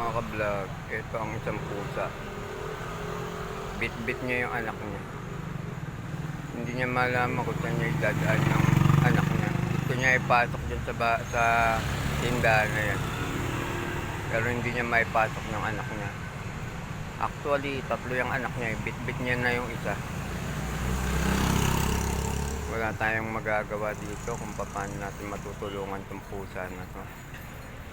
mga ka-vlog, ito ang isang pusa. Bit-bit niya yung anak niya. Hindi niya malaman kung saan niya idadaan ng anak niya. Gusto niya ipasok dyan sa, sa tindahan na yan. Pero hindi niya maipasok ng anak niya. Actually, tatlo yung anak niya. Bit-bit niya na yung isa. Wala tayong magagawa dito kung paano natin matutulungan tong pusa na to.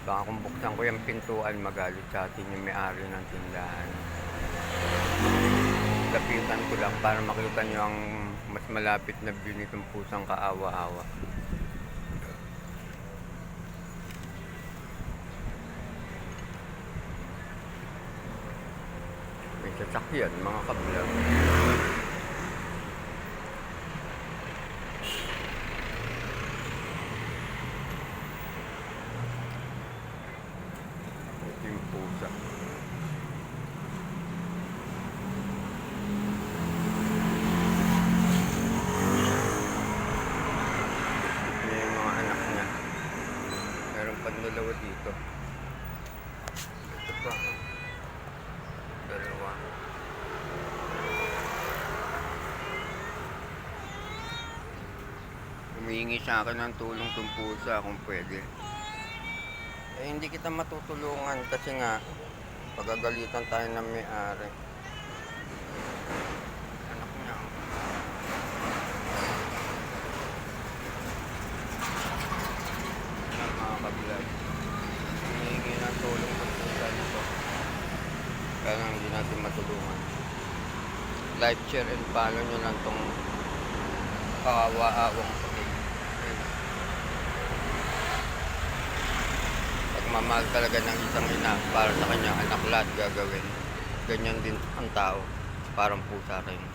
Baka kung buksan ko yung pintuan, magalit sa atin yung may-ari ng tindahan. Lapitan ko lang para makita nyo ang mas malapit na view nitong pusang kaawa-awa. May sasakyan, mga kablag. Yung pusa. Yung mga anak niya. Meron pa dalawa dito. Ito pa. Dalawa. Humihingi sa akin ng tulong tong pusa kung pwede. Eh, hindi kita matutulungan kasi nga pagagalitan tayo ng may-ari. Anak niya. oh. Yan, mga kabilag. Hinihingi ng tulong ng pusa nito. Kaya lang hindi natin matulungan. Like, share, and follow nyo lang tong kawawa-awang pagkain. Pagmamahal talaga ng isang ina para sa kanyang anak lahat gagawin. Ganyan din ang tao, parang pusa rin.